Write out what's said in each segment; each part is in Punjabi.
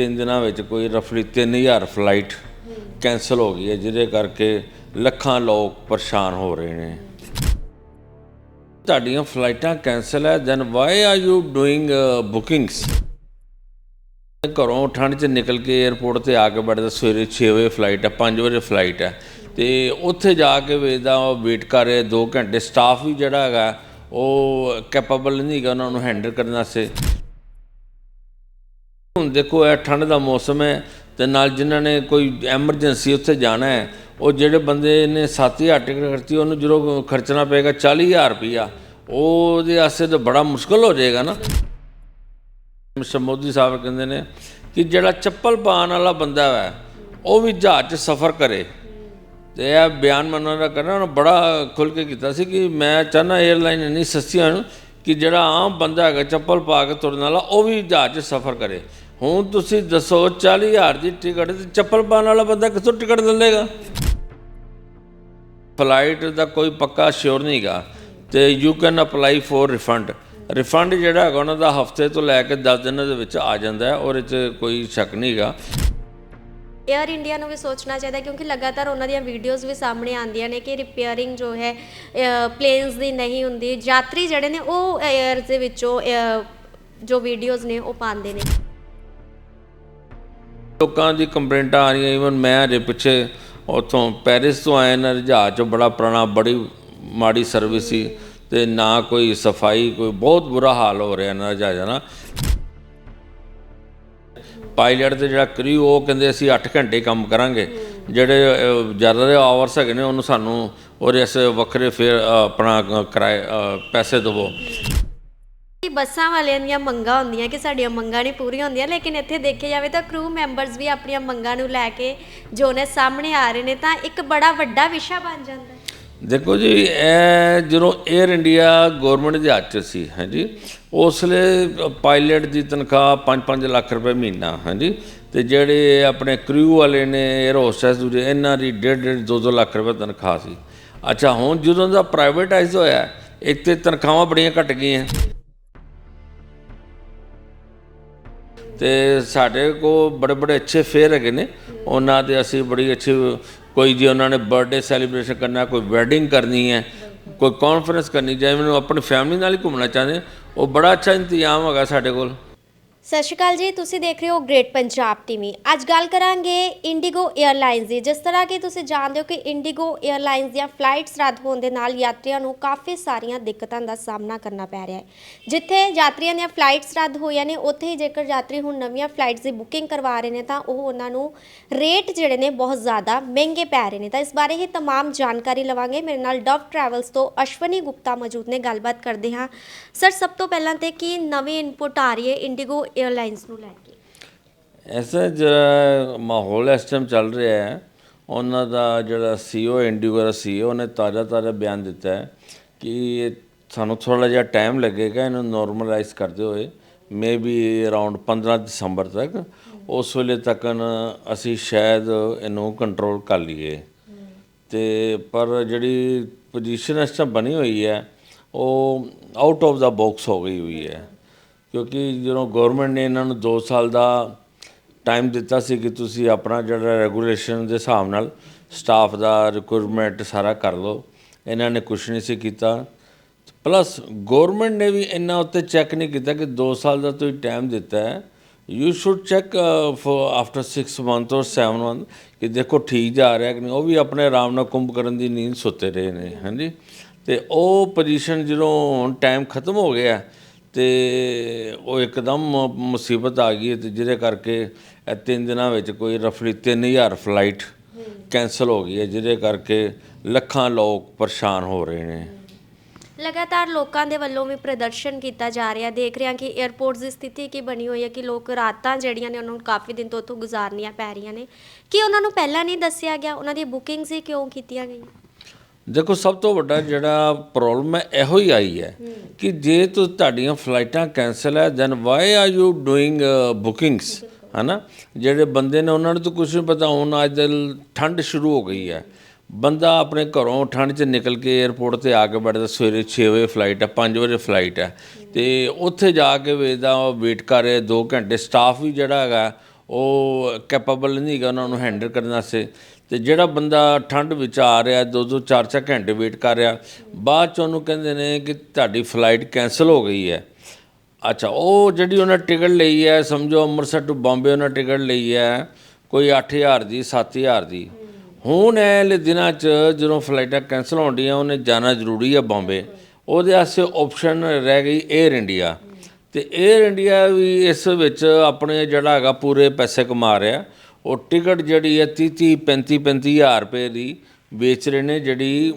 ਤਿੰਨ ਦਿਨਾਂ ਵਿੱਚ ਕੋਈ ਰਫਲੀ 3000 ਫਲਾਈਟ ਕੈਨਸਲ ਹੋ ਗਈ ਹੈ, ਜਿਹਦੇ ਕਰਕੇ ਲੱਖਾਂ ਲੋਕ ਪਰੇਸ਼ਾਨ ਹੋ ਰਹੇ ਨੇ। ਤੁਹਾਡੀਆਂ ਫਲਾਈਟਾਂ ਕੈਨਸਲ ਹੈ then why are you doing bookings ਘਰੋਂ ਠੰਡ 'ਚ ਨਿਕਲ ਕੇ 에어ਪੋਰਟ ਤੇ ਆ ਕੇ ਬੈਠਦਾ ਸਵੇਰੇ 6 ਵਜੇ ਫਲਾਈਟ ਹੈ 5 ਵਜੇ ਫਲਾਈਟ ਹੈ। ਤੇ ਉੱਥੇ ਜਾ ਕੇ ਵੇਖਦਾ ਉਹ ਵੇਟ ਕਰ ਰਿਹਾ 2 ਘੰਟੇ ਸਟਾਫ ਵੀ ਜਿਹੜਾ ਹੈਗਾ, ਉਹ ਕੈਪੇਬਲ ਨਹੀਂ ਹੈਗਾ ਉਹਨਾਂ ਨੂੰ ਹੈਂਡਲ ਕਰਨ ਵਾਸਤੇ। ਹੁਣ ਦੇਖੋ, ਇਹ ਠੰਡ ਦਾ ਮੌਸਮ ਹੈ ਤੇ ਨਾਲ ਜਿਨ੍ਹਾਂ ਨੇ ਕੋਈ ਐਮਰਜੈਂਸੀ ਉੱਥੇ ਜਾਣਾ ਹੈ, ਉਹ ਜਿਹੜੇ ਬੰਦੇ ਨੇ 7000 ਟਿਕਟ ਖਰਚੀ, ਉਹਨੂੰ ਜਦੋਂ ਖਰਚਣਾ ਪਏਗਾ 40000 ਰੁਪਇਆ, ਉਹਦੇ ਵਾਸਤੇ ਤਾਂ ਬੜਾ ਮੁਸ਼ਕਲ ਹੋ ਜਾਏਗਾ ਨਾ। ਮਿਸਟਰ ਮੋਦੀ ਸਾਹਿਬ ਕਹਿੰਦੇ ਨੇ ਕਿ ਜਿਹੜਾ ਚੱਪਲ ਪਾਉਣ ਵਾਲਾ ਬੰਦਾ ਹੈ, ਉਹ ਵੀ ਜਹਾਜ਼ 'ਚ ਸਫ਼ਰ ਕਰੇ। ਤੇ ਇਹ ਬਿਆਨ ਮੰਨਣ ਦਾ ਕਰਨਾ, ਉਹਨੇ ਬੜਾ ਖੁੱਲ ਕੇ ਕੀਤਾ ਸੀ ਕਿ ਮੈਂ ਚਾਹਨਾ 에ਅਰਲਾਈਨ ਇੰਨੀ ਸਸਤੀਆਂ ਕਿ ਜਿਹੜਾ ਆਮ ਬੰਦਾ ਹੈਗਾ, ਚੱਪਲ ਪਾ ਕੇ ਤੁਰਨ ਵਾਲਾ, ਉਹ ਵੀ ਜਹਾਜ਼ 'ਚ ਸਫ਼ਰ ਕਰੇ। ਹੁਣ ਤੁਸੀਂ ਦੱਸੋ 40000 ਦੀ ਟਿਕਟ ਤੇ ਚੱਪਲ ਪਾਉਣ ਵਾਲਾ ਬੰਦਾ ਕਿੱਥੋਂ ਟਿਕਟ ਲੈ ਲੇਗਾ ਫਲਾਈਟ ਦਾ ਕੋਈ ਪੱਕਾ ਸ਼ੋਰ ਨਹੀਂਗਾ ਤੇ you can apply for refund refund ਜਿਹੜਾ ਹੈਗਾ, ਉਹਨਾਂ ਦਾ ਹਫ਼ਤੇ ਤੋਂ ਲੈ ਕੇ 10 ਦਿਨਾਂ ਦੇ ਵਿੱਚ ਆ ਜਾਂਦਾ ਹੈ ਔਰ ਇਹ 'ਚ ਕੋਈ ਸ਼ੱਕ ਨਹੀਂਗਾ 에ਅਰ ਇੰਡੀਆ ਨੂੰ ਵੀ ਸੋਚਣਾ ਚਾਹੀਦਾ ਕਿਉਂਕਿ ਲਗਾਤਾਰ ਉਹਨਾਂ ਦੀਆਂ ਵੀਡੀਓਜ਼ ਵੀ ਸਾਹਮਣੇ ਆਉਂਦੀਆਂ ਨੇ ਕਿ ਰਿਪੇਅਰਿੰਗ ਜੋ ਹੈ ਪਲੇਨਸ ਦੀ ਨਹੀਂ ਹੁੰਦੀ। ਯਾਤਰੀ ਜਿਹੜੇ ਨੇ, ਉਹ 에ਅਰ ਦੇ ਵਿੱਚੋਂ ਜੋ ਵੀਡੀਓਜ਼ ਨੇ, ਉਹ ਪਾਉਂਦੇ ਨੇ। ਲੋਕਾਂ ਦੀ ਕੰਪਲੇਂਟਾਂ ਆ ਰਹੀਆਂ। ਇਵਨ ਮੈਂ ਅਜੇ ਪਿੱਛੇ ਉੱਥੋਂ ਪੈਰਿਸ ਤੋਂ ਆਇਆ ਨਾ, ਜਹਾਜ਼ 'ਚੋਂ ਬੜਾ ਪੁਰਾਣਾ, ਬੜੀ ਮਾੜੀ ਸਰਵਿਸ ਸੀ ਤੇ ਨਾ ਕੋਈ ਸਫ਼ਾਈ, ਕੋਈ ਬਹੁਤ ਬੁਰਾ ਹਾਲ ਹੋ ਰਿਹਾ ਨਾ ਜਹਾਜ਼ਾਂ ਦਾ ਪਾਇਲਟ ਤੇ ਜਿਹੜਾ ਕਰੂ ਉਹ ਕਹਿੰਦੇ ਅਸੀਂ 8 ਘੰਟੇ ਕੰਮ ਕਰਾਂਗੇ। ਜਿਹੜੇ ਜ਼ਿਆਦਾ ਆਵਰਸ ਹੈਗੇ ਨੇ, ਉਹਨੂੰ ਸਾਨੂੰ ਉਹਦੇ ਐਸੇ ਵੱਖਰੇ ਫਿਰ ਆਪਣਾ ਕਿਰਾਏ ਪੈਸੇ ਦੇਵੋ। ਕਿ ਬੱਸਾਂ ਵਾਲਿਆਂ ਦੀਆਂ ਮੰਗਾਂ ਹੁੰਦੀਆਂ ਕਿ ਸਾਡੀਆਂ ਮੰਗਾਂ ਨਹੀਂ ਪੂਰੀਆਂ ਹੁੰਦੀਆਂ, ਲੇਕਿਨ ਇੱਥੇ ਦੇਖਿਆ ਜਾਵੇ ਤਾਂ ਕਰੂ ਮੈਂਬਰਸ ਵੀ ਆਪਣੀਆਂ ਮੰਗਾਂ ਨੂੰ ਲੈ ਕੇ ਜੋ ਨੇ ਸਾਹਮਣੇ ਆ ਰਹੇ ਨੇ, ਤਾਂ ਇੱਕ ਬੜਾ ਵੱਡਾ ਵਿਸ਼ਾ ਬਣ ਜਾਂਦਾ। ਹੈ ਦੇਖੋ ਜੀ, ਇਹ ਜਦੋਂ 에ਅਰ ਇੰਡੀਆ ਗਵਰਨਮੈਂਟ ਦੇ ਹੱਥ 'ਚ ਸੀ, ਹਾਂਜੀ ਉਸ ਲਈ ਪਾਇਲਟ ਦੀ ਤਨਖਾਹ 5-5 ਲੱਖ ਰੁਪਏ ਮਹੀਨਾ, ਹਾਂਜੀ, ਤੇ ਜਿਹੜੇ ਆਪਣੇ ਕਰੂ ਵਾਲੇ ਨੇ 에ਅਰ ਹੋਸਟੈਸ ਦੂਜੇ, ਇਹਨਾਂ ਦੀ 1.5 2-2 ਲੱਖ ਰੁਪਏ ਤਨਖਾਹ ਸੀ। ਅੱਛਾ, ਹੁਣ ਜਦੋਂ ਦਾ ਪ੍ਰਾਈਵੇਟਾਈਜ਼ ਹੋਇਆ ਇੱਕ ਤੇ ਤਨਖਾਹਾਂ ਬੜੀਆਂ ਘਟ ਗਈਆਂ। ਤੇ ਸਾਡੇ ਕੋ ਬੜੇ ਬੜੇ ਅੱਛੇ ਫੇਅਰ ਹੈਗੇ ਨੇ, ਉਹਨਾਂ ਦੇ ਅਸੀਂ ਬੜੀ ਅੱਛੀ ਕੋਈ ਜੀ ਉਹਨਾਂ ਨੇ ਬਰਥਡੇ ਸੈਲੀਬ੍ਰੇਸ਼ਨ ਕਰਨਾ, ਕੋਈ ਵੈਡਿੰਗ ਕਰਨੀ ਹੈ, ਕੋਈ ਕਾਨਫਰੰਸ ਕਰਨੀ, ਜਿਵੇਂ ਮੈਨੂੰ ਆਪਣੀ ਫੈਮਿਲੀ ਨਾਲ ਹੀ ਘੁੰਮਣਾ ਚਾਹੁੰਦੇ, ਉਹ ਬੜਾ ਅੱਛਾ ਇੰਤਜ਼ਾਮ ਹੈਗਾ ਸਾਡੇ ਕੋਲ। ਸਤਿ ਸ਼੍ਰੀ ਅਕਾਲ ਜੀ, ਤੁਸੀਂ ਦੇਖ ਰਹੇ ਹੋ ਗ੍ਰੇਟ ਪੰਜਾਬ ਟੀਵੀ ਅੱਜ ਗੱਲ ਕਰਾਂਗੇ ਇੰਡੀਗੋ 에ਅਰਲਾਈਨਸ ਦੀ। ਜਿਸ ਤਰ੍ਹਾਂ ਕਿ ਤੁਸੀਂ ਜਾਣਦੇ ਹੋ ਕਿ ਇੰਡੀਗੋ 에ਅਰਲਾਈਨਸ ਦੀਆਂ ਫਲਾਈਟਸ ਰੱਦ ਹੋਣ ਦੇ ਨਾਲ ਯਾਤਰੀਆਂ ਨੂੰ ਕਾਫੀ ਸਾਰੀਆਂ ਦਿੱਕਤਾਂ ਦਾ ਸਾਹਮਣਾ ਕਰਨਾ ਪੈ ਰਿਹਾ ਹੈ। ਜਿੱਥੇ ਯਾਤਰੀਆਂ ਦੀਆਂ ਫਲਾਈਟਸ ਰੱਦ ਹੋਈਆਂ ਨੇ, ਉੱਥੇ ਹੀ ਜੇਕਰ ਯਾਤਰੀ ਹੁਣ ਨਵੀਆਂ ਫਲਾਈਟਸ ਦੀ ਬੁਕਿੰਗ ਕਰਵਾ ਰਹੇ ਨੇ, ਤਾਂ ਉਹ ਉਹਨਾਂ ਨੂੰ ਰੇਟ ਜਿਹੜੇ ਨੇ ਬਹੁਤ ਜ਼ਿਆਦਾ ਮਹਿੰਗੇ ਪੈ ਰਹੇ ਨੇ। ਤਾਂ ਇਸ ਬਾਰੇ ਹੀ तमाम ਜਾਣਕਾਰੀ ਲਵਾਂਗੇ। ਮੇਰੇ ਨਾਲ ਡਵ ਟਰੈਵਲਸ ਤੋਂ ਅਸ਼ਵਨੀ ਗੁਪਤਾ ਮੌਜੂਦ ਨੇ। ਗੱਲਬਾਤ ਕਰਦੇ ਹਾਂ। ਸਰ ਸਭ ਤੋਂ ਪਹਿਲਾਂ ਤੇ ਕੀ ਨਵੀਂ ਇਨਪੁਟ ਆ ਰਹੀ ਹੈ ਇੰਡੀਗੋ 에ਅਰਲਾਈਨਸ ਨੂੰ ਲੈ ਕੇ। ਐਸਾ ਜਿਹੜਾ ਮਾਹੌਲ ਇਸ ਟਾਈਮ ਚੱਲ ਰਿਹਾ ਹੈ, ਉਹਨਾਂ ਦਾ ਜਿਹੜਾ ਸੀਓ ਇੰਡੀਗੋ ਦਾ ਸੀਓ ਨੇ ਤਾਜ਼ਾ ਤਾਜ਼ਾ ਬਿਆਨ ਦਿੱਤਾ ਹੈ ਕਿ ਸਾਨੂੰ ਥੋੜਾ ਜਿਹਾ ਟਾਈਮ ਲੱਗੇਗਾ, ਇਹਨੂੰ ਨਾਰਮਲਾਈਜ਼ ਕਰਦੇ ਹੋਏ ਮੇਬੀ ਅਰਾਊਂਡ 15 ਦਸੰਬਰ ਤੱਕ। ਉਸ ਵੇਲੇ ਤੱਕ ਅਸੀਂ ਸ਼ਾਇਦ ਇਹਨੂੰ ਕੰਟਰੋਲ ਕਰ ਲਈਏ। ਤੇ ਪਰ ਜਿਹੜੀ ਪੋਜੀਸ਼ਨ ਇਸ ਟਾਈਮ ਬਣੀ ਹੋਈ ਹੈ, ਉਹ ਆਊਟ ਆਫ ਦਾ ਬਾਕਸ ਹੋ ਗਈ ਹੋਈ ਹੈ। ਕਿਉਂਕਿ ਜਦੋਂ ਗਵਰਨਮੈਂਟ ਨੇ ਇਹਨਾਂ ਨੂੰ 2 ਸਾਲ ਦਾ ਟਾਈਮ ਦਿੱਤਾ ਸੀ ਕਿ ਤੁਸੀਂ ਆਪਣਾ ਜਿਹੜਾ ਰੈਗੂਲੇਸ਼ਨ ਦੇ ਹਿਸਾਬ ਨਾਲ ਸਟਾਫ ਦਾ ਰਿਕਰੂਟਮੈਂਟ ਸਾਰਾ ਕਰ ਲਓ, ਇਹਨਾਂ ਨੇ ਕੁਝ ਨਹੀਂ ਸੀ ਕੀਤਾ। ਪਲੱਸ ਗਵਰਨਮੈਂਟ ਨੇ ਵੀ ਇਹਨਾਂ ਉੱਤੇ ਚੈੱਕ ਨਹੀਂ ਕੀਤਾ ਕਿ 2 ਸਾਲ ਦਾ ਤੁਸੀਂ ਟਾਈਮ ਦਿੱਤਾ ਹੈ। You should check for after 6 month or 7 month ਕਿ ਦੇਖੋ ਠੀਕ ਜਾ ਰਿਹਾ ਕਿ ਨਹੀਂ। ਉਹ ਵੀ ਆਪਣੇ ਆਰਾਮ ਨਾਲ ਕੁੰਭ ਕਰਨ ਦੀ ਨੀਂਦ ਸੁੱਤੇ ਰਹੇ ਨੇ, ਹਾਂਜੀ। ਤੇ ਉਹ ਪੋਜੀਸ਼ਨ ਜਦੋਂ ਹੁਣ ਟਾਈਮ ਖਤਮ ਹੋ ਗਿਆ ਤੇ ਉਹ ਇੱਕਦਮ ਮੁਸੀਬਤ ਆ ਗਈ ਹੈ ਤੇ ਜਿਹਦੇ ਕਰਕੇ ਇਹ ਤਿੰਨ ਦਿਨਾਂ ਵਿੱਚ ਕੋਈ ਰਫਲੀ 3000 ਫਲਾਈਟ ਕੈਨਸਲ ਹੋ ਗਈ ਹੈ, ਜਿਹਦੇ ਕਰਕੇ ਲੱਖਾਂ ਲੋਕ ਪਰੇਸ਼ਾਨ ਹੋ ਰਹੇ ਨੇ। ਲਗਾਤਾਰ ਲੋਕਾਂ ਦੇ ਵੱਲੋਂ ਵੀ ਪ੍ਰਦਰਸ਼ਨ ਕੀਤਾ ਜਾ ਰਿਹਾ। ਦੇਖ ਰਿਹਾ ਕਿ 에ਅਰਪੋਰਟਸ ਦੀ ਸਥਿਤੀ ਕੀ ਬਣੀ ਹੋਈ ਹੈ ਕਿ ਲੋਕ ਰਾਤਾਂ ਜਿਹੜੀਆਂ ਨੇ ਉਹਨਾਂ ਨੂੰ ਕਾਫੀ ਦਿਨ ਤੋਂ ਉੱਥੋਂ ਗੁਜ਼ਾਰਨੀਆਂ ਪੈ ਰਹੀਆਂ ਨੇ। ਕਿ ਉਹਨਾਂ ਨੂੰ ਪਹਿਲਾਂ ਨਹੀਂ ਦੱਸਿਆ ਗਿਆ? ਉਹਨਾਂ ਦੀ ਬੁਕਿੰਗਸ ਹੀ ਕਿਉਂ ਕੀਤੀਆਂ ਗਈਆਂ? ਦੇਖੋ ਸਭ ਤੋਂ ਵੱਡਾ ਜਿਹੜਾ ਪ੍ਰੋਬਲਮ ਹੈ ਇਹੋ ਹੀ ਆਈ ਹੈ ਕਿ ਜੇ ਤੁਹਾਡੀਆਂ ਫਲਾਈਟਾਂ ਕੈਨਸਲ ਹੈ then why are you doing bookings ਹਨਾ? ਜਿਹੜੇ ਬੰਦੇ ਨੇ ਉਹਨਾਂ ਨੂੰ ਤਾਂ ਕੁਝ ਨਹੀਂ ਪਤਾ ਹੁਣ ਅੱਜ ਕੱਲ੍ਹ ਠੰਡ ਸ਼ੁਰੂ ਹੋ ਗਈ ਹੈ। ਬੰਦਾ ਆਪਣੇ ਘਰੋਂ ਠੰਡ 'ਚ ਨਿਕਲ ਕੇ 에어ਪੋਰਟ ਤੇ ਆ ਕੇ ਬੈਠਦਾ ਸਵੇਰੇ 6 ਵਜੇ ਫਲਾਈਟ ਹੈ 5 ਵਜੇ ਫਲਾਈਟ ਹੈ। ਤੇ ਉੱਥੇ ਜਾ ਕੇ ਵੇਖਦਾ ਉਹ ਵੇਟ ਕਰ ਰਹੇ 2 ਘੰਟੇ ਸਟਾਫ ਵੀ ਜਿਹੜਾ ਹੈਗਾ ਉਹ ਕੈਪੇਬਲ ਨਹੀਂ ਹੈਗਾ ਉਹਨਾਂ ਨੂੰ ਹੈਂਡਲ ਕਰਨ ਵਾਸਤੇ। ਤੇ ਜਿਹੜਾ ਬੰਦਾ ਠੰਡ ਵਿੱਚ ਆ ਰਿਹਾ ਦੋ ਦੋ ਚਾਰ ਚਾਰ ਘੰਟੇ ਵੇਟ ਕਰ ਰਿਹਾ, ਬਾਅਦ ਚ ਉਹਨੂੰ ਕਹਿੰਦੇ ਨੇ ਕਿ ਤੁਹਾਡੀ ਫਲਾਈਟ ਕੈਨਸਲ ਹੋ ਗਈ ਹੈ। ਅੱਛਾ, ਉਹ ਜਿਹੜੀ ਉਹਨਾਂ ਟਿਕਟ ਲਈ ਹੈ, ਸਮਝੋ ਅੰਮ੍ਰਿਤਸਰ ਤੋਂ ਬੰਬੇ ਉਹਨਾਂ ਟਿਕਟ ਲਈ ਹੈ, ਕੋਈ 8000 ਦੀ 7000 ਦੀ। ਹੁਣ ਇਹ ਦਿਨਾਂ 'ਚ ਜਦੋਂ ਫਲਾਈਟਾਂ ਕੈਨਸਲ ਹੋਣਡੀਆਂ ਉਹਨੇ ਜਾਣਾ ਜ਼ਰੂਰੀ ਹੈ ਬੰਬੇ ਉਹਦੇ ਵਾਸਤੇ ਆਪਸ਼ਨ ਰਹਿ ਗਈ 에ਅਰ ਇੰਡੀਆ ਤੇ 에ਅਰ ਇੰਡੀਆ ਵੀ ਇਸ ਵਿੱਚ ਆਪਣੇ ਜਿਹੜਾ ਹੈਗਾ ਪੂਰੇ ਪੈਸੇ ਕਮਾ ਰਿਹਾ। ਉਹ ਟਿਕਟ ਜਿਹੜੀ ਹੈ 30 35 35000 ਰੁਪਏ ਦੀ ਵੇਚ ਰਹੇ ਨੇ, ਜਿਹੜੀ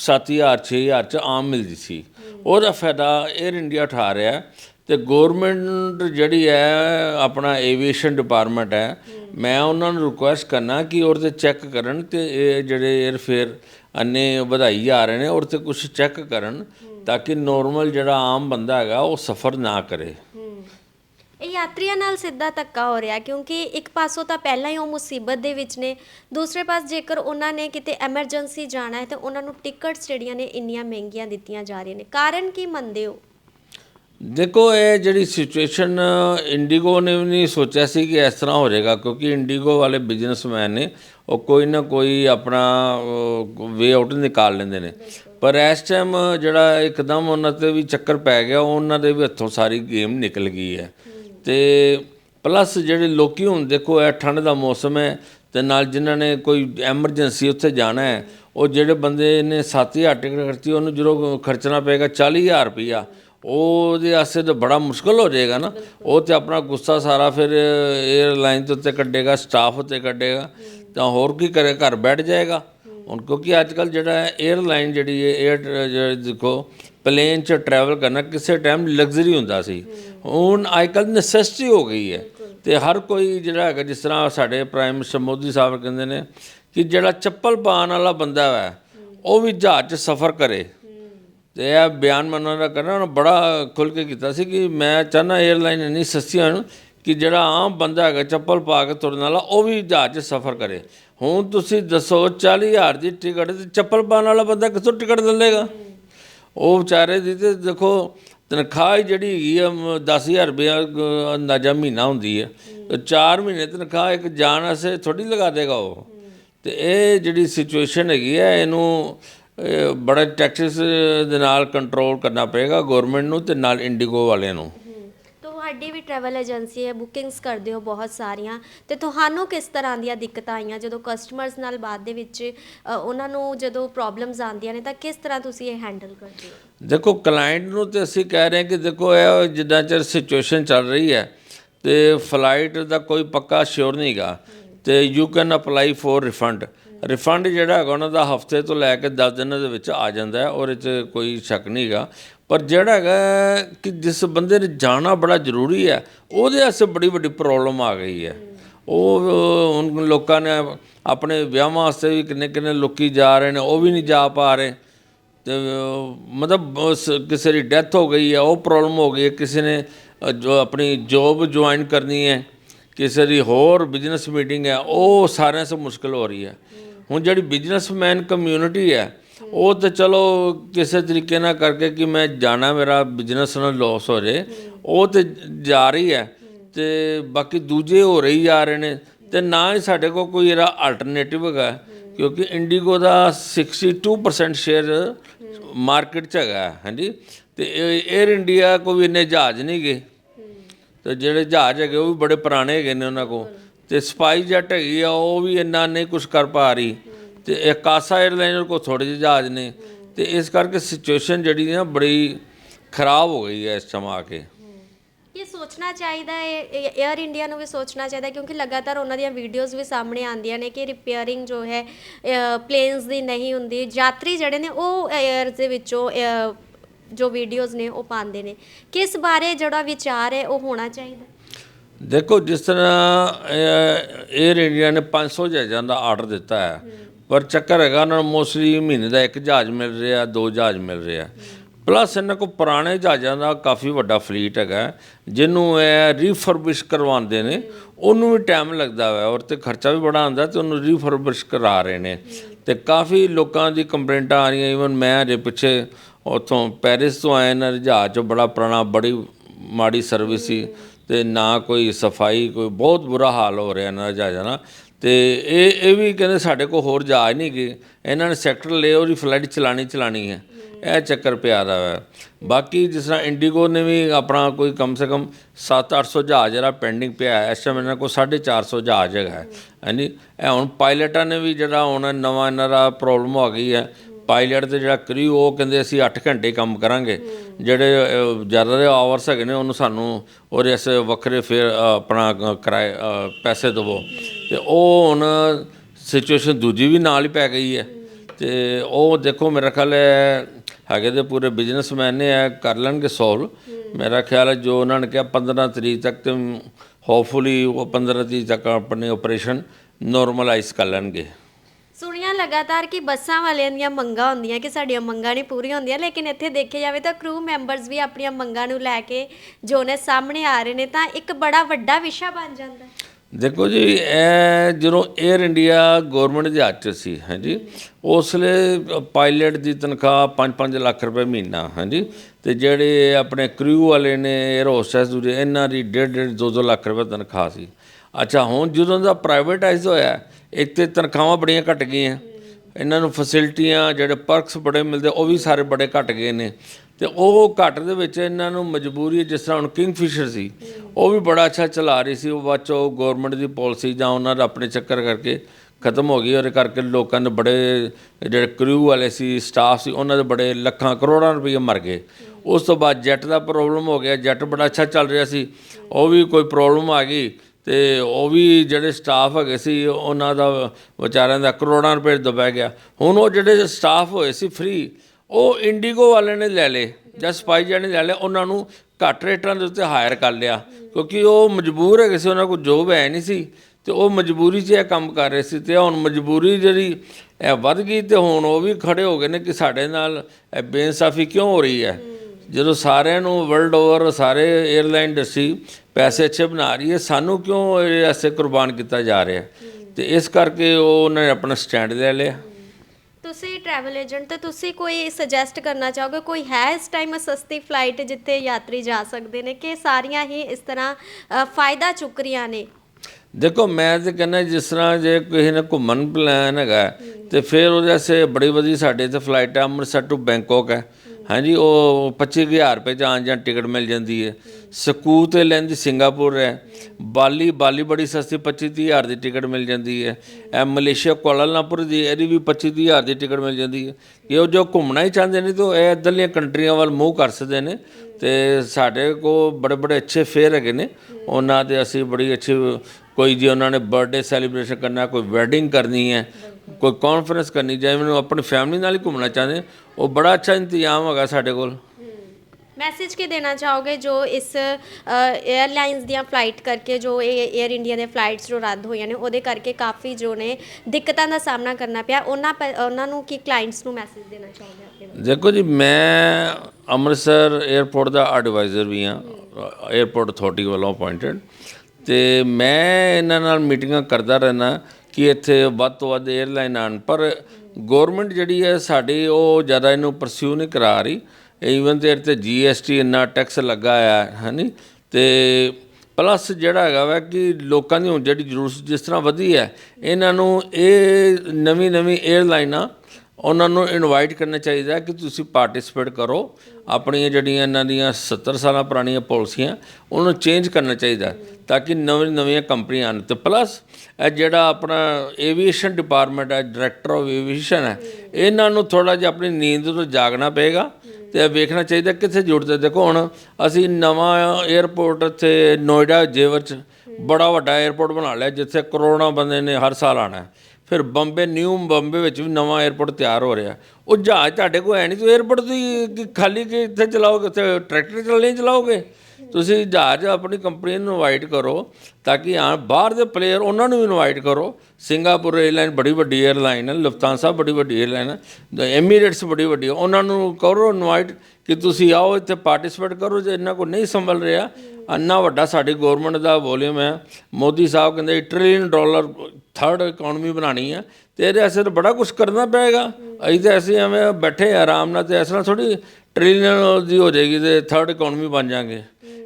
7000 6000 ਚ ਆਮ ਮਿਲਦੀ ਸੀ। ਉਹਦਾ ਫਾਇਦਾ 에ਅਰ ਇੰਡੀਆ ਠਾ ਰਿਹਾ ਤੇ ਗਵਰਨਮੈਂਟ ਜਿਹੜੀ ਹੈ, ਆਪਣਾ 에ਵੀਏਸ਼ਨ ਡਿਪਾਰਟਮੈਂਟ ਹੈ, ਮੈਂ ਉਹਨਾਂ ਨੂੰ ਰਿਕੁਐਸਟ ਕਰਨਾ ਕਿ ਉਹਦੇ ਤੇ ਚੈੱਕ ਕਰਨ ਤੇ ਇਹ ਜਿਹੜੇ 에ਅਰਫੇਅਰ ਅੰਨੇ ਵਧਾਈ ਆ ਰਹੇ ਨੇ, ਉਹਦੇ ਤੇ ਕੁਝ ਚੈੱਕ ਕਰਨ ਤਾਂ ਕਿ ਨੋਰਮਲ ਜਿਹੜਾ ਆਮ ਬੰਦਾ ਹੈਗਾ ਉਹ ਸਫਰ ਨਾ ਕਰੇ। ਇਹ ਯਾਤਰੀਆਂ ਨਾਲ ਸਿੱਧਾ ਧੱਕਾ ਹੋ ਰਿਹਾ ਕਿਉਂਕਿ ਇੱਕ ਪਾਸੋਂ ਤਾਂ ਪਹਿਲਾਂ ਹੀ ਉਹ ਮੁਸੀਬਤ ਦੇ ਵਿੱਚ ਨੇ। ਦੂਸਰੇ ਪਾਸ ਜੇਕਰ ਉਹਨਾਂ ਨੇ ਕਿਤੇ ਐਮਰਜੈਂਸੀ ਜਾਣਾ ਹੈ ਤੇ ਉਹਨਾਂ ਨੂੰ ਟਿਕਟਸ ਜਿਹੜੀਆਂ ਨੇ ਇੰਨੀਆਂ ਮਹਿੰਗੀਆਂ ਦਿੱਤੀਆਂ ਜਾ ਰਹੀਆਂ ਨੇ। ਕਾਰਨ ਕੀ ਮੰਨਦੇ ਹੋ? ਦੇਖੋ ਇਹ ਜਿਹੜੀ ਸਿਚੁਏਸ਼ਨ ਇੰਡੀਗੋ ਨੇ ਵੀ ਨਹੀਂ ਸੋਚਿਆ ਸੀ ਕਿ ਇਸ ਤਰ੍ਹਾਂ ਹੋ ਜਾਏਗਾ ਕਿਉਂਕਿ ਇੰਡੀਗੋ ਵਾਲੇ ਬਿਜ਼ਨਸਮੈਨ ਨੇ ਉਹ ਕੋਈ ਨਾ ਕੋਈ ਆਪਣਾ ਵੇ ਆਊਟ ਨਿਕਾਲ ਲੈਂਦੇ ਨੇ। ਪਰ ਇਸ ਟਾਈਮ ਜਿਹੜਾ ਇੱਕਦਮ ਉਹਨਾਂ ਤੇ ਵੀ ਚੱਕਰ ਪੈ ਗਿਆ, ਉਹਨਾਂ ਦੇ ਵੀ ਹੱਥੋਂ ਸਾਰੀ ਗੇਮ ਨਿਕਲ ਗਈ ਹੈ। ਤੇ ਪਲੱਸ ਜਿਹੜੇ ਲੋਕੀ ਹੁਣ ਦੇਖੋ, ਇਹ ਠੰਡ ਦਾ ਮੌਸਮ ਹੈ ਤੇ ਨਾਲ ਜਿਨ੍ਹਾਂ ਨੇ ਕੋਈ ਐਮਰਜੈਂਸੀ ਉੱਥੇ ਜਾਣਾ ਹੈ, ਉਹ ਜਿਹੜੇ ਬੰਦੇ ਨੇ 7000 ਟਿਕਟ ਖਰਚੀ, ਉਹਨੂੰ ਜਦੋਂ ਖਰਚਣਾ ਪਏਗਾ 40000 ਰੁਪਈਆ ਉਹਦੇ ਵਾਸਤੇ ਤਾਂ ਬੜਾ ਮੁਸ਼ਕਲ ਹੋ ਜਾਏਗਾ ਨਾ। ਉਹ ਤੇ ਆਪਣਾ ਗੁੱਸਾ ਸਾਰਾ ਫਿਰ 에ਅਰਲਾਈਨ ਦੇ ਉੱਤੇ ਕੱਢੇਗਾ ਸਟਾਫ ਉੱਤੇ ਕੱਢੇਗਾ, ਤਾਂ ਹੋਰ ਕੀ ਕਰੇ, ਘਰ ਬੈਠ ਜਾਏਗਾ। ਹੁਣ ਕਿਉਂਕਿ ਅੱਜ ਕੱਲ ਜਿਹੜਾ 에ਅਰਲਾਈਨ ਜਿਹੜੀ ਹੈ 에ਅਰ ਦੇਖੋ ਪਲੇਨ 'ਚ ਟਰੈਵਲ ਕਰਨਾ ਕਿਸੇ ਟਾਈਮ ਲਗਜ਼ਰੀ ਹੁੰਦਾ ਸੀ। ਹੁਣ ਅੱਜ ਕੱਲ ਨੈਸੈਸਿਟੀ ਹੋ ਗਈ ਹੈ। ਤੇ ਹਰ ਕੋਈ ਜਿਹੜਾ ਹੈਗਾ, ਜਿਸ ਤਰ੍ਹਾਂ ਸਾਡੇ ਪ੍ਰਾਈਮ ਮਿਨਿਸਟਰ ਮੋਦੀ ਸਾਹਿਬ ਕਹਿੰਦੇ ਨੇ ਕਿ ਜਿਹੜਾ ਚੱਪਲ ਪਾਣ ਵਾਲਾ ਬੰਦਾ ਹੈ ਉਹ ਵੀ ਜਹਾਜ਼ 'ਚ ਸਫ਼ਰ ਕਰੇ। ਤੇ ਇਹ ਬਿਆਨ ਮੰਨਣ ਦਾ ਕਰਨਾ, ਉਹਨਾਂ ਬੜਾ ਖੁੱਲ ਕੇ ਕੀਤਾ ਸੀ ਕਿ ਮੈਂ ਚਾਹਨਾ 에ਅਰਲਾਈਨ ਨਹੀਂ ਸਸਤੀਆਂ ਕਿ ਜਿਹੜਾ ਆਮ ਬੰਦਾ ਹੈਗਾ, ਚੱਪਲ ਪਾ ਕੇ ਤੁਰਨ ਵਾਲਾ, ਉਹ ਵੀ ਜਹਾਜ਼ 'ਚ ਸਫ਼ਰ ਕਰੇ। ਹੁਣ ਤੁਸੀਂ ਦੱਸੋ 40000 ਦੀ ਟਿਕਟ ਤੇ ਚੱਪਲ ਪਾਉਣ ਵਾਲਾ ਬੰਦਾ ਕਿੱਥੋਂ ਟਿਕਟ ਲੈ ਉਹ ਵਿਚਾਰੇ ਦੀ ਤੇ ਦੇਖੋ, ਤਨਖਾਹ ਜਿਹੜੀ ਹੈਗੀ ਆ 10000 ਰੁਪਇਆ ਅੰਦਾਜ਼ਾ ਮਹੀਨਾ ਹੁੰਦੀ ਹੈ ਤੇ 4 ਮਹੀਨੇ ਤਨਖਾਹ ਇੱਕ ਜਾਣ ਵਾਸਤੇ ਥੋੜੀ ਲਗਾ ਦੇਗਾ ਉਹ। ਤੇ ਇਹ ਜਿਹੜੀ ਸਿਚੁਏਸ਼ਨ ਹੈਗੀ ਹੈ ਇਹਨੂੰ, ਇਹ ਬੜਾ ਟੈਕਸਸ ਦੇ ਨਾਲ ਕੰਟਰੋਲ ਕਰਨਾ ਪਏਗਾ ਗਵਰਨਮੈਂਟ ਨੂੰ ਤੇ ਨਾਲ ਇੰਡੀਗੋ ਵਾਲਿਆਂ ਨੂੰ। ਤੁਹਾਡੀ ਵੀ ਟਰੈਵਲ ਏਜੰਸੀ ਹੈ ਬੁਕਿੰਗਸ ਕਰਦੇ ਹੋ ਬਹੁਤ ਸਾਰੀਆਂ। ਤੇ ਤੁਹਾਨੂੰ ਕਿਸ ਤਰ੍ਹਾਂ ਦੀਆਂ ਦਿੱਕਤਾਂ ਆਈਆਂ? ਜਦੋਂ ਕਸਟਮਰਸ ਨਾਲ ਬਾਅਦ ਦੇ ਵਿੱਚ ਅ, ਉਹਨਾਂ ਨੂੰ ਜਦੋਂ ਪ੍ਰੋਬਲਮਸ ਆਉਂਦੀਆਂ ਨੇ ਤਾਂ ਕਿਸ ਤਰ੍ਹਾਂ ਤੁਸੀਂ ਇਹ ਹੈਂਡਲ ਕਰਦੇ ਹੋ? ਦੇਖੋ ਕਲਾਇੰਟ ਨੂੰ ਤੇ ਅਸੀਂ ਕਹਿ ਰਹੇ ਹਾਂ ਕਿ ਦੇਖੋ ਇਹ ਜਿੱਦਾਂ ਚਿਰ ਸਿਚੁਏਸ਼ਨ ਚੱਲ ਰਹੀ ਹੈ ਤੇ ਫਲਾਈਟ ਦਾ ਕੋਈ ਪੱਕਾ ਸ਼ੋਰ ਨਹੀਂਗਾ ਤੇ you can apply for refund refund ਜਿਹੜਾ ਹੈਗਾ ਉਹਨਾਂ ਦਾ ਹਫ਼ਤੇ ਤੋਂ ਲੈ ਕੇ 10 ਦਿਨਾਂ ਦੇ ਵਿੱਚ ਆ ਜਾਂਦਾ ਹੈ ਔਰ ਇਹ 'ਚ ਕੋਈ ਸ਼ੱਕ ਨਹੀਂਗਾ ਪਰ ਜਿਹੜਾ ਹੈਗਾ ਕਿ ਜਿਸ ਬੰਦੇ ਨੇ ਜਾਣਾ ਬੜਾ ਜ਼ਰੂਰੀ ਹੈ, ਉਹਦੇ ਵਾਸਤੇ ਬੜੀ ਵੱਡੀ ਪ੍ਰੋਬਲਮ ਆ ਗਈ ਹੈ। ਉਹ ਹੁਣ ਲੋਕਾਂ ਨੇ ਆਪਣੇ ਵਿਆਹਾਂ ਵਾਸਤੇ ਵੀ ਕਿੰਨੇ ਕਿੰਨੇ ਲੋਕੀ ਜਾ ਰਹੇ ਨੇ, ਉਹ ਵੀ ਨਹੀਂ ਜਾ ਪਾ ਰਹੇ। ਤੇ ਮਤਲਬ ਕਿਸੇ ਦੀ ਡੈਥ ਹੋ ਗਈ ਹੈ, ਉਹ ਪ੍ਰੋਬਲਮ ਹੋ ਗਈ ਹੈ। ਕਿਸੇ ਨੇ ਜੋ ਆਪਣੀ ਜੌਬ ਜੁਆਇਨ ਕਰਨੀ ਹੈ, ਕਿਸੇ ਦੀ ਹੋਰ ਬਿਜ਼ਨਸ ਮੀਟਿੰਗ ਹੈ, ਉਹ ਸਾਰਿਆਂ ਸੇ ਮੁਸ਼ਕਲ ਹੋ ਰਹੀ ਹੈ। ਹੁਣ ਜਿਹੜੀ ਬਿਜ਼ਨਸਮੈਨ ਕਮਿਊਨਿਟੀ ਹੈ ਉਹ ਤੇ ਚਲੋ ਕਿਸੇ ਤਰੀਕੇ ਨਾਲ ਕਰਕੇ ਕਿ ਮੈਂ ਜਾਣਾ, ਮੇਰਾ ਬਿਜ਼ਨਸ ਨਾਲ ਲਾਸ ਹੋ ਜੇ। ਉਹ ਤੇ ਜਾ ਰਹੀ ਹੈ ਤੇ ਬਾਕੀ ਦੂਜੇ ਹੋ ਰਹੀ ਜਾ ਰਹੇ ਨੇ ਤੇ ਨਾ ਹੀ ਸਾਡੇ ਕੋਲ ਕੋਈ ਇਹਦਾ ਆਲਟਰਨੇਟਿਵ ਹੈਗਾ। ਕਿਉਂਕਿ ਇੰਡੀਗੋ ਦਾ 62% ਸ਼ੇਅਰ ਮਾਰਕੀਟ 'ਚ ਹੈਗਾ, ਹਾਂਜੀ। ਤੇ 에ਅਰ ਇੰਡੀਆ ਕੋਈ ਵੀ ਇੰਨੇ ਜਹਾਜ਼ ਨਹੀਂ ਗਏ। ਤੇ ਜਿਹੜੇ ਜਹਾਜ਼ ਹੈਗੇ ਉਹ ਵੀ ਬੜੇ ਪੁਰਾਣੇ ਹੈਗੇ ਨੇ ਉਹਨਾਂ ਕੋਲ। ਤੇ ਸਪਾਈਸ ਜੈਟ ਹੈਗੀ ਆ, ਉਹ ਵੀ ਇੰਨਾ ਨਹੀਂ ਕੁਝ ਕਰ ਪਾ ਰਹੀ। ਤੇ ਇਕਾਸਾ 에ਅਰਲਾਈਨਰ ਕੋ ਥੋੜੇ ਜਿਹੇ ਜਹਾਜ਼ ਨੇ ਤੇ ਇਸ ਕਰਕੇ ਸਿਚੁਏਸ਼ਨ ਜਿਹੜੀ ਨਾ ਬੜੀ ਖਰਾਬ ਹੋ ਗਈ ਹੈ ਇਸ ਟਾਈਮ ਆ ਕੇ। ਇਹ ਸੋਚਣਾ ਚਾਹੀਦਾ ਹੈ 에ਅਰ ਇੰਡੀਆ ਨੂੰ ਵੀ ਸੋਚਣਾ ਚਾਹੀਦਾ ਕਿਉਂਕਿ ਲਗਾਤਾਰ ਉਹਨਾਂ ਦੀਆਂ ਵੀਡੀਓਜ਼ ਵੀ ਸਾਹਮਣੇ ਆਉਂਦੀਆਂ ਨੇ ਕਿ ਰਿਪੇਅਰਿੰਗ ਜੋ ਹੈ ਪਲੇਨਸ ਦੀ ਨਹੀਂ ਹੁੰਦੀ ਯਾਤਰੀ ਜਿਹੜੇ ਨੇ ਉਹ 에ਅਰ ਦੇ ਵਿੱਚੋਂ ਜੋ ਵੀਡੀਓਜ਼ ਨੇ ਉਹ ਪਾਉਂਦੇ ਨੇ। ਕਿਸ ਬਾਰੇ ਜਿਹੜਾ ਵਿਚਾਰ ਹੈ ਉਹ ਹੋਣਾ ਚਾਹੀਦਾ? ਦੇਖੋ ਜਿਸ ਤਰ੍ਹਾਂ 에ਅਰ ਇੰਡੀਆ ਨੇ 500 ਜਹਾਜ਼ਾਂ ਦਾ ਆਰਡਰ ਦਿੱਤਾ ਹੈ। ਪਰ ਚੱਕਰ ਹੈਗਾ ਉਹਨਾਂ ਨੂੰ ਮੋਸਟਲੀ ਮਹੀਨੇ ਦਾ ਇੱਕ ਜਹਾਜ਼ ਮਿਲ ਰਿਹਾ, ਦੋ ਜਹਾਜ਼ ਮਿਲ ਰਿਹਾ। ਪਲੱਸ ਇਹਨਾਂ ਕੋਲ ਪੁਰਾਣੇ ਜਹਾਜ਼ਾਂ ਦਾ ਕਾਫੀ ਵੱਡਾ ਫਲੀਟ ਹੈਗਾ, ਜਿਹਨੂੰ ਇਹ ਰੀਫਰਬਿਸ਼ ਕਰਵਾਉਂਦੇ ਨੇ। ਉਹਨੂੰ ਵੀ ਟਾਈਮ ਲੱਗਦਾ ਹੈ ਔਰ ਤੇ ਖਰਚਾ ਵੀ ਬੜਾ ਆਉਂਦਾ ਤੇ ਉਹਨੂੰ ਰੀਫਰਬਿਸ਼ ਕਰਾ ਰਹੇ ਨੇ। ਤੇ ਕਾਫੀ ਲੋਕਾਂ ਦੀ ਕੰਪਲੇਂਟਾਂ ਆ ਰਹੀਆਂ ਈਵਨ ਮੈਂ ਅਜੇ ਪਿੱਛੇ ਉੱਥੋਂ ਪੈਰਿਸ ਤੋਂ ਆਇਆ ਨਾ ਜਹਾਜ਼ 'ਚੋਂ ਬੜਾ ਪੁਰਾਣਾ, ਬੜੀ ਮਾੜੀ ਸਰਵਿਸ ਸੀ। ਤੇ ਨਾ ਕੋਈ ਸਫ਼ਾਈ, ਕੋਈ ਬਹੁਤ ਬੁਰਾ ਹਾਲ ਹੋ ਰਿਹਾ ਇਹਨਾਂ ਜਹਾਜ਼ਾਂ ਨਾਲ। ਤੇ ਇਹ ਇਹ ਵੀ ਕਹਿੰਦੇ ਸਾਡੇ ਕੋਲ ਹੋਰ ਜਹਾਜ਼ ਨਹੀਂ ਗਏ। ਇਹਨਾਂ ਨੇ ਸੈਕਟਰ ਲਿਆ ਉਹਦੀ ਫਲਾਈਟ ਚਲਾਣੀ ਚਲਾਣੀ ਹੈ। ਇਹ ਚੱਕਰ ਪਿਆ ਦਾ ਹੈ ਬਾਕੀ ਜਿਸ ਤਰ੍ਹਾਂ ਇੰਡੀਗੋ ਨੇ ਵੀ ਆਪਣਾ ਕੋਈ ਕਮ ਸੇ ਕਮ 7-800 ਜਹਾਜ਼ ਜਿਹੜਾ ਪੈਂਡਿੰਗ ਪਿਆ ਹੈ, ਇਸ ਟਾਈਮ ਇਹਨਾਂ ਕੋਲ 450 ਜਹਾਜ਼ ਹੈਗਾ ਹੈ। ਹਾਂਜੀ ਇਹ ਹੁਣ ਪਾਇਲਟਾਂ ਨੇ ਵੀ ਜਿਹੜਾ ਹੁਣ ਨਵਾਂ ਇਹਨਾਂ ਦਾ ਪ੍ਰੋਬਲਮ ਹੋ ਗਈ ਹੈ। ਪਾਇਲਟ ਤੇ ਜਿਹੜਾ ਕਰੂ ਉਹ ਕਹਿੰਦੇ ਅਸੀਂ 8 ਘੰਟੇ ਕੰਮ ਕਰਾਂਗੇ। ਜਿਹੜੇ ਜ਼ਿਆਦਾ ਦੇ ਆਵਰਸ ਹੈਗੇ ਨੇ, ਉਹਨੂੰ ਸਾਨੂੰ ਉਹਦੇ ਐਸੇ ਵੱਖਰੇ ਫਿਰ ਆਪਣਾ ਕਿਰਾਏ ਪੈਸੇ ਦੇਵੋ। ਤੇ ਉਹ ਹੁਣ ਸਿਚੁਏਸ਼ਨ ਦੂਜੀ ਵੀ ਨਾਲ ਹੀ ਪੈ ਗਈ ਹੈ। ਤੇ ਉਹ ਦੇਖੋ ਮੇਰਾ ਖਿਆਲ ਹੈ, ਹੈਗੇ ਦੇ ਪੂਰੇ ਬਿਜ਼ਨਸਮੈਨ ਨੇ ਇਹ ਕਰ ਲੈਣਗੇ ਸੋਲਵ ਮੇਰਾ ਖਿਆਲ ਹੈ ਜੋ ਉਹਨਾਂ ਨੇ ਕਿਹਾ 15 ਤਰੀਕ ਤੱਕ ਤੇ ਹੋਪਫੁਲੀ ਉਹ 15 ਤਰੀਕ ਤੱਕ ਆਪਣੇ ਆਪਰੇਸ਼ਨ ਨਾਰਮਲਾਈਜ਼ ਕਰ ਲੈਣਗੇ। ਸੁਣਿਆ ਲਗਾਤਾਰ ਕਿ ਬੱਸਾਂ ਵਾਲਿਆਂ ਦੀਆਂ ਮੰਗਾਂ ਹੁੰਦੀਆਂ ਕਿ ਸਾਡੀਆਂ ਮੰਗਾਂ ਨਹੀਂ ਪੂਰੀਆਂ ਹੁੰਦੀਆਂ, ਲੇਕਿਨ ਇੱਥੇ ਦੇਖਿਆ ਜਾਵੇ ਤਾਂ ਕਰੂ ਮੈਂਬਰਸ ਵੀ ਆਪਣੀਆਂ ਮੰਗਾਂ ਨੂੰ ਲੈ ਕੇ ਜੋ ਨੇ ਸਾਹਮਣੇ ਆ ਰਹੇ ਨੇ, ਤਾਂ ਇੱਕ ਬੜਾ ਵੱਡਾ ਵਿਸ਼ਾ ਬਣ ਜਾਂਦਾ ਹੈ। ਦੇਖੋ ਜੀ, ਇਹ ਜਦੋਂ 에ਅਰ ਇੰਡੀਆ ਗਵਰਨਮੈਂਟ ਦੇ ਹੱਥ 'ਚ ਸੀ, ਹਾਂਜੀ ਉਸ ਲਈ ਪਾਇਲਟ ਦੀ ਤਨਖਾਹ 5-5 ਲੱਖ ਰੁਪਏ ਮਹੀਨਾ, ਹਾਂਜੀ, ਤੇ ਜਿਹੜੇ ਆਪਣੇ ਕਰੂ ਵਾਲੇ ਨੇ 에ਅਰ ਹੋਸਟਸ ਦੂਜੇ, ਇਹਨਾਂ ਦੀ 1.5 2-2 ਲੱਖ ਰੁਪਏ ਤਨਖਾਹ ਸੀ। ਅੱਛਾ, ਹੁਣ ਜਦੋਂ ਦਾ ਪ੍ਰਾਈਵੇਟਾਈਜ਼ ਹੋਇਆ, ਇੱਕ ਤੇ ਤਨਖਾਹਾਂ ਬੜੀਆਂ ਘਟ ਗਈਆਂ, ਇਹਨਾਂ ਨੂੰ ਫੈਸਿਲਿਟੀਆਂ ਜਿਹੜੇ ਪਰਕਸ ਬੜੇ ਮਿਲਦੇ, ਉਹ ਵੀ ਸਾਰੇ ਬੜੇ ਘਟ ਗਏ ਨੇ। ਤੇ ਉਹ ਘਟ ਦੇ ਵਿੱਚ ਇਹਨਾਂ ਨੂੰ ਮਜਬੂਰੀ ਹੈ, ਜਿਸ ਤਰ੍ਹਾਂ ਹੁਣ ਕਿੰਗਫਿਸ਼ਰ ਸੀ ਉਹ ਵੀ ਬੜਾ ਅੱਛਾ ਚਲਾ ਰਹੀ ਸੀ ਉਹ ਬਾਅਦ 'ਚੋਂ ਗਵਰਨਮੈਂਟ ਦੀ ਪਾਲਿਸੀ ਜਾਂ ਉਹਨਾਂ ਦਾ ਆਪਣੇ ਚੱਕਰ ਕਰਕੇ ਖਤਮ ਹੋ ਗਈ ਉਹਦੇ ਕਰਕੇ ਲੋਕਾਂ ਦੇ ਬੜੇ ਜਿਹੜੇ ਕਰੂ ਵਾਲੇ ਸੀ ਸਟਾਫ ਸੀ ਉਹਨਾਂ ਦੇ ਬੜੇ ਲੱਖਾਂ ਕਰੋੜਾਂ ਰੁਪਏ ਮਰ ਗਏ। ਉਸ ਤੋਂ ਬਾਅਦ ਜੈਟ ਦਾ ਪ੍ਰੋਬਲਮ ਹੋ ਗਿਆ ਜੈਟ ਬੜਾ ਅੱਛਾ ਚੱਲ ਰਿਹਾ ਸੀ ਉਹ ਵੀ ਕੋਈ ਪ੍ਰੋਬਲਮ ਆ ਗਈ ਤੇ ਉਹ ਵੀ ਜਿਹੜੇ ਸਟਾਫ ਹੈਗੇ ਸੀ ਉਹਨਾਂ ਦਾ ਵਿਚਾਰਿਆਂ ਦਾ ਕਰੋੜਾਂ ਰੁਪਏ ਦਬਿਆ ਗਿਆ। ਹੁਣ ਉਹ ਜਿਹੜੇ ਸਟਾਫ ਹੋਏ ਸੀ ਫ੍ਰੀ ਉਹ ਇੰਡੀਗੋ ਵਾਲਿਆਂ ਨੇ ਲੈ ਲਏ, ਜਾਂ ਸਪਾਈਜਰ ਨੇ ਲੈ ਲਿਆ ਉਹਨਾਂ ਨੂੰ ਘੱਟ ਰੇਟਾਂ ਦੇ ਉੱਤੇ ਹਾਇਰ ਕਰ ਲਿਆ। ਕਿਉਂਕਿ ਉਹ ਮਜਬੂਰ ਹੈਗੇ ਸੀ, ਉਹਨਾਂ ਕੋਲ ਜੋਬ ਹੈ ਨਹੀਂ ਸੀ, ਤੇ ਉਹ ਮਜਬੂਰੀ 'ਚ ਇਹ ਕੰਮ ਕਰ ਰਹੇ ਸੀ, ਤੇ ਹੁਣ ਮਜਬੂਰੀ ਜਿਹੜੀ ਇਹ ਵੱਧ ਗਈ, ਤੇ ਹੁਣ ਉਹ ਵੀ ਖੜੇ ਹੋ ਗਏ ਨੇ ਕਿ ਸਾਡੇ ਨਾਲ ਇਹ ਬੇਇਨਸਾਫੀ ਕਿਉਂ ਹੋ ਰਹੀ ਹੈ? ਜਦੋਂ ਸਾਰਿਆਂ ਨੂੰ ਵਰਲਡ ਓਵਰ ਸਾਰੇ 에ਅਰਲਾਈਨ ਇੰਡਸਟਰੀ ਪੈਸੇ ਅੱਛੇ ਬਣਾ ਰਹੀ ਹੈ, ਸਾਨੂੰ ਕਿਉਂ ਇਹ ਐਸੇ ਕੁਰਬਾਨ ਕੀਤਾ ਜਾ ਰਿਹਾ? ਤੇ ਇਸ ਕਰਕੇ ਉਹ ਉਹਨਾਂ ਨੇ ਆਪਣਾ ਸਟੈਂਡ ਲੈ ਲਿਆ। ਤੁਸੀਂ ਟਰੈਵਲ ਏਜੰਟ ਤੇ ਤੁਸੀਂ ਕੋਈ ਸੁਜੈਸਟ ਕਰਨਾ ਚਾਹੋਗੇ? ਕੋਈ ਹੈ ਇਸ ਟਾਈਮ ਸਸਤੀ ਫਲਾਈਟ ਜਿੱਥੇ ਯਾਤਰੀ ਜਾ ਸਕਦੇ ਨੇ ਕਿ ਸਾਰੀਆਂ ਹੀ ਇਸ ਤਰ੍ਹਾਂ ਅ, ਫਾਇਦਾ ਚੁੱਕ ਰਹੀਆਂ ਨੇ? ਦੇਖੋ ਮੈਂ ਤੇ ਕਹਿੰਦਾ ਜਿਸ ਤਰ੍ਹਾਂ ਜੇ ਕਿਸੇ ਨੇ ਘੁੰਮਣ ਪਲਾਨ ਹੈਗਾ ਤੇ ਫਿਰ ਉਹਦੇ ਵਾਸਤੇ ਬੜੀ ਵਧੀਆ ਸਾਡੇ ਤੇ ਫਲਾਈਟ ਹੈ ਅੰਮ੍ਰਿਤਸਰ ਟੂ ਬੈਂਕਾਕ ਹੈ। ਹਾਂਜੀ ਉਹ 25000 ਰੁਪਏ ਚ ਆਉਣ ਜਾਂ ਟਿਕਟ ਮਿਲ ਜਾਂਦੀ ਹੈ। ਸਕੂ ਤੇ ਲੈਂਦੀ ਸਿੰਗਾਪੁਰ ਹੈ। ਬਾਲੀ ਬਾਲੀ ਬੜੀ ਸਸਤੀ 25 ਹਜ਼ਾਰ ਦੀ ਟਿਕਟ ਮਿਲ ਜਾਂਦੀ ਹੈ। ਇਹ ਮਲੇਸ਼ੀਆ, ਕੁਆਲਾਲੰਪੁਰ ਦੀ ਇਹਦੀ ਵੀ 25 ਹਜ਼ਾਰ ਦੀ ਟਿਕਟ ਮਿਲ ਜਾਂਦੀ ਹੈ। ਕਿ ਉਹ ਜੋ ਘੁੰਮਣਾ ਹੀ ਚਾਹੁੰਦੇ ਨੇ ਤਾਂ ਇਹ ਇੱਧਰਲੀਆਂ ਕੰਟਰੀਆਂ ਵੱਲ ਮੂਵ ਕਰ ਸਕਦੇ ਨੇ। ਤੇ ਸਾਡੇ ਕੋ ਬੜੇ ਬੜੇ ਅੱਛੇ ਫੇਅਰ ਹੈਗੇ ਨੇ। ਉਹਨਾਂ ਦੇ ਅਸੀਂ ਬੜੀ ਅੱਛੀ, ਕੋਈ ਜੀ ਉਹਨਾਂ ਨੇ ਬਰਥਡੇ ਸੈਲੀਬ੍ਰੇਸ਼ਨ ਕਰਨਾ, ਕੋਈ ਵੈਡਿੰਗ ਕਰਨੀ ਹੈ, ਕੋਈ ਕਾਨਫਰੰਸ ਕਰਨੀ ਜਾਂ ਮੈਨੂੰ ਆਪਣੀ ਫੈਮਿਲੀ ਨਾਲ ਹੀ ਘੁੰਮਣਾ ਚਾਹੁੰਦੇ ਉਹ ਬੜਾ ਅੱਛਾ ਇੰਤਜ਼ਾਮ ਹੈਗਾ ਸਾਡੇ ਕੋਲ। ਮੈਸੇਜ ਕੀ ਦੇਣਾ ਚਾਹੋਗੇ ਜੋ ਇਸ 에ਅਰਲਾਈਨਸ ਦੀਆਂ ਫਲਾਈਟ ਕਰਕੇ ਜੋ ਇਹ 에ਅਰ ਇੰਡੀਆ ਦੇ ਫਲਾਈਟਸ ਜੋ ਰੱਦ ਹੋਈਆਂ ਨੇ ਉਹਦੇ ਕਰਕੇ ਕਾਫੀ ਜੋ ਨੇ ਦਿੱਕਤਾਂ ਦਾ ਸਾਹਮਣਾ ਕਰਨਾ ਪਿਆ। ਉਹਨਾਂ ਉਹਨਾਂ ਨੂੰ ਕੀ ਕਲਾਇੰਟਸ ਨੂੰ ਮੈਸੇਜ ਦੇਣਾ ਚਾਹੋਗੇ ਆਪਣੇ ਦੇਖੋ ਜੀ, ਮੈਂ ਅੰਮ੍ਰਿਤਸਰ 에ਅਰਪੋਰਟ ਦਾ ਐਡਵਾਈਜ਼ਰ ਵੀ ਹਾਂ 에ਅਰਪੋਰਟ ਅਥਾਰਟੀ ਵੱਲੋਂ ਅਪਾਇੰਟਡ ਤੇ ਮੈਂ ਇਹਨਾਂ ਨਾਲ ਮੀਟਿੰਗਾਂ ਕਰਦਾ ਰਹਿਣਾ ਕਿ ਇੱਥੇ ਵੱਧ ਤੋਂ ਵੱਧ 에ਅਰਲਾਈਨ ਆਣ ਪਰ ਗਵਰਨਮੈਂਟ ਜਿਹੜੀ ਹੈ ਸਾਡੀ ਉਹ ਜ਼ਿਆਦਾ ਇਹਨੂੰ ਪਰਸਿਊ ਨਹੀਂ ਕਰਾ ਰਹੀ। ਈਵਨ ਤੇ ਇਹਦੇ ਤੇ ਜੀਐਸਟੀ ਇੰਨਾ ਟੈਕਸ ਲੱਗਾ ਆ ਹਾਂਜੀ ਤੇ ਪਲੱਸ ਜਿਹੜਾ ਹੈਗਾ ਵਾ ਕਿ ਲੋਕਾਂ ਦੀ ਹੁਣ ਜਿਹੜੀ ਜ਼ਰੂਰਤ ਜਿਸ ਤਰ੍ਹਾਂ ਵਧੀ ਹੈ, ਇਹਨਾਂ ਨੂੰ ਇਹ ਨਵੀਂ ਨਵੀਂ 에ਅਰਲਾਈਨਾਂ ਉਹਨਾਂ ਨੂੰ ਇਨਵਾਈਟ ਕਰਨਾ ਚਾਹੀਦਾ ਕਿ ਤੁਸੀਂ ਪਾਰਟਿਸਿਪੇਟ ਕਰੋ। ਆਪਣੀਆਂ ਜਿਹੜੀਆਂ ਇਹਨਾਂ ਦੀਆਂ 70 ਸਾਲਾਂ ਪੁਰਾਣੀਆਂ ਪਾਲਿਸੀਆਂ ਉਹਨੂੰ ਚੇਂਜ ਕਰਨਾ ਚਾਹੀਦਾ ਤਾਂ ਕਿ ਨਵੀਂ ਨਵੀਆਂ ਕੰਪਨੀਆਂ ਆਉਣ। ਤੇ ਪਲੱਸ ਇਹ ਜਿਹੜਾ ਆਪਣਾ ਏਵੀਏਸ਼ਨ ਡਿਪਾਰਟਮੈਂਟ ਹੈ ਡਾਇਰੈਕਟਰ ਆਫ ਏਵੀਏਸ਼ਨ ਹੈ ਇਹਨਾਂ ਨੂੰ ਥੋੜਾ ਜਿਹਾ ਆਪਣੀ ਨੀਂਦ ਤੋਂ ਜਾਗਣਾ ਪਏਗਾ। ਤੇ ਵੇਖਣਾ ਚਾਹੀਦਾ ਕਿੱਥੇ ਜੁੜਦੇ ਦੇਖੋ ਹੁਣ ਅਸੀਂ ਨਵਾਂ 에어ਪੋਰਟ ਇੱਥੇ ਨੋਇਡਾ ਜੇਵਰ ਚ ਬੜਾ ਵੱਡਾ 에어ਪੋਰਟ ਬਣਾ ਲਿਆ, ਜਿੱਥੇ ਕਰੋੜਾਂ ਬੰਦੇ ਨੇ ਹਰ ਸਾਲ ਆਣਾ ਫਿਰ ਬੰਬੇ ਨਿਊ ਬੰਬੇ ਵਿੱਚ ਵੀ ਨਵਾਂ 에어ਪੋਰਟ ਤਿਆਰ ਹੋ ਰਿਹਾ। ਉਹ ਜਹਾਜ਼ ਤੁਹਾਡੇ ਕੋਲ ਹੈ ਨਹੀਂ ਤੁਸੀਂ 에어ਪੋਰਟ ਤੁਸੀਂ ਖਾਲੀ ਕਿ ਇੱਥੇ ਚਲਾਓਗੇ, ਉੱਥੇ ਟਰੈਕਟਰ ਚੱਲਣੇ, ਚਲਾਓਗੇ? ਤੁਸੀਂ ਜਹਾਜ਼ ਆਪਣੀ ਕੰਪਨੀ ਨੂੰ ਇਨਵਾਈਟ ਕਰੋ ਤਾਂ ਕਿ ਆ ਬਾਹਰ ਦੇ ਪਲੇਅਰ ਉਹਨਾਂ ਨੂੰ ਇਨਵਾਈਟ ਕਰੋ। ਸਿੰਗਾਪੁਰ 에ਅਰਲਾਈਨ ਬੜੀ ਵੱਡੀ 에ਅਰਲਾਈਨ ਹੈ ਲਫਤਾਂਸਾ ਬੜੀ ਵੱਡੀ 에ਅਰਲਾਈਨ ਹੈ ਐਮੀਰੇਟਸ ਬੜੀ ਵੱਡੀ ਉਹਨਾਂ ਨੂੰ ਕਰੋ ਇਨਵਾਈਟ ਕਿ ਤੁਸੀਂ ਆਓ, ਇੱਥੇ ਪਾਰਟਿਸਿਪੇਟ ਕਰੋ, ਜੇ ਇਹਨਾਂ ਕੋ ਨਹੀਂ ਸੰਭਲ ਰਿਹਾ ਅੰਨਾ ਵੱਡਾ ਸਾਡੀ ਗਵਰਨਮੈਂਟ ਦਾ ਵੋਲਿਊਮ ਹੈ। ਮੋਦੀ ਸਾਹਿਬ ਕਹਿੰਦੇ ਟ੍ਰਿਲੀਅਨ ਡਾਲਰ ਥਰਡ ਇਕਨੋਮੀ ਬਣਾਣੀ ਹੈ ਤੇਰੇ ਅਸਰ ਬੜਾ ਕੁਝ ਕਰਨਾ ਪਏਗਾ। ਅਸੀਂ ਤਾਂ ਐਸੇ ਐਵੇਂ ਬੈਠੇ ਆਰਾਮ ਨਾਲ ਤੇ ਐਸਾ ਥੋੜੀ ਟ੍ਰਿਲੀਅਨ ਦੀ ਹੋ ਜਾਏਗੀ ਤੇ ਥਰਡ ਇਕਨੋਮੀ ਬਣ ਜਾਾਂਗੇ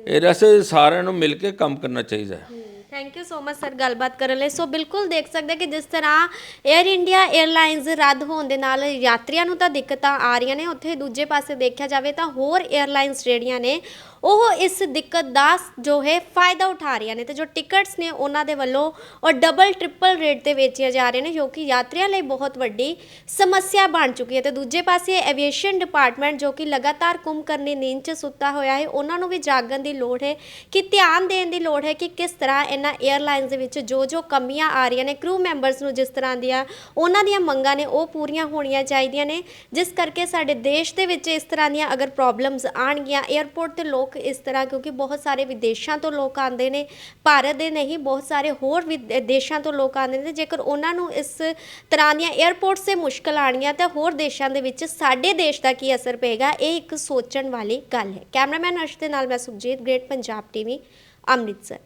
ਇਹ ਰਸੇ ਸਾਰਿਆਂ ਨੂੰ ਮਿਲ ਕੇ ਕੰਮ ਕਰਨਾ ਚਾਹੀਦਾ ਹੈ। Thank you so much sir ਗੱਲਬਾਤ ਕਰਨ ਲਈ। ਸੋ ਬਿਲਕੁਲ ਦੇਖ ਸਕਦੇ ਕਿ ਜਿਸ ਤਰ੍ਹਾਂ 에ਅਰ ਇੰਡੀਆ 에ਅਰਲਾਈਨਸ ਰੱਦ ਹੋਣ ਦੇ ਨਾਲ ਯਾਤਰੀਆਂ ਨੂੰ ਤਾਂ ਦਿੱਕਤਾਂ ਆ ਰਹੀਆਂ ਨੇ। ਉੱਥੇ ਦੂਜੇ ਪਾਸੇ ਦੇਖਿਆ ਜਾਵੇ ਤਾਂ ਹੋਰ 에ਅਰਲਾਈਨਸ ਜਿਹੜੀਆਂ ਨੇ ਉਹ ਇਸ ਦਿੱਕਤ ਦਾ ਜੋ ਹੈ ਫਾਇਦਾ ਉਠਾ ਰਹੀਆਂ ਨੇ ਤੇ ਜੋ ਟਿਕਟਸ ਨੇ ਉਹਨਾਂ ਦੇ ਵੱਲੋਂ ਉਹ ਡਬਲ ਟ੍ਰਿਪਲ ਰੇਟ ਤੇ ਵੇਚੀਆਂ ਜਾ ਰਹੀਆਂ ਨੇ, ਜੋ ਕਿ ਯਾਤਰੀਆਂ ਲਈ ਬਹੁਤ ਵੱਡੀ ਸਮੱਸਿਆ ਬਣ ਚੁੱਕੀ ਹੈ। ਤੇ ਦੂਜੇ ਪਾਸੇ ਐਵੀਏਸ਼ਨ ਡਿਪਾਰਟਮੈਂਟ ਜੋ ਕਿ ਲਗਾਤਾਰ ਕੁੰਭਕਰਨੀ ਨੀਂਦ 'ਚ ਸੁੱਤਾ ਹੋਇਆ ਹੈ, ਉਹਨਾਂ ਨੂੰ ਵੀ ਜਾਗਣ ਦੀ ਲੋੜ ਹੈ ਕਿ ਧਿਆਨ ਦੇਣ ਦੀ ਲੋੜ ਹੈ ਕਿ ਕਿਸ ਤਰ੍ਹਾਂ ਇਹਨਾਂ 에ਅਰਲਾਈਨਸ ਦੇ ਵਿੱਚ ਜੋ ਜੋ ਕਮੀਆਂ ਆ ਰਹੀਆਂ ਨੇ ਕਰੂ ਮੈਂਬਰਸ ਨੂੰ ਜਿਸ ਤਰ੍ਹਾਂ ਦੀਆਂ ਉਹਨਾਂ ਦੀਆਂ ਮੰਗਾਂ ਨੇ ਉਹ ਪੂਰੀਆਂ ਹੋਣੀਆਂ ਚਾਹੀਦੀਆਂ ਨੇ। ਜਿਸ ਕਰਕੇ ਸਾਡੇ ਦੇਸ਼ ਦੇ ਵਿੱਚ ਇਸ ਤਰ੍ਹਾਂ ਦੀਆਂ ਅਗਰ ਪ੍ਰੋਬਲਮਸ ਆਣਗੀਆਂ 에ਅਰਪੋਰਟ ਤੇ ਲੋਕ ਇਸ ਤਰ੍ਹਾਂ, ਕਿਉਂਕਿ ਬਹੁਤ ਸਾਰੇ ਵਿਦੇਸ਼ਾਂ ਤੋਂ ਲੋਕ ਆਉਂਦੇ ਨੇ, ਭਾਰਤ ਦੇ ਨਹੀਂ, ਬਹੁਤ ਸਾਰੇ ਹੋਰ ਵੀ ਦੇਸ਼ਾਂ ਤੋਂ ਲੋਕ ਆਉਂਦੇ ਨੇ, ਜੇਕਰ ਉਹਨਾਂ ਨੂੰ ਇਸ ਤਰ੍ਹਾਂ ਦੀਆਂ 에ਅਰਪੋਰਟਸ ਤੇ ਮੁਸ਼ਕਲ ਆਣਗੀਆਂ ਤਾਂ ਹੋਰ ਦੇਸ਼ਾਂ ਦੇ ਵਿੱਚ ਸਾਡੇ ਦੇਸ਼ ਦਾ ਕੀ ਅਸਰ ਪਏਗਾ, ਇਹ ਇੱਕ ਸੋਚਣ ਵਾਲੀ ਗੱਲ ਹੈ। ਕੈਮਰਾਮੈਨ ਅਰਸ਼ ਦੇ ਨਾਲ ਮੈਂ ਸੁਖਜੀਤ ਗ੍ਰੇਟ ਪੰਜਾਬ ਟੀਵੀ, ਅੰਮ੍ਰਿਤਸਰ।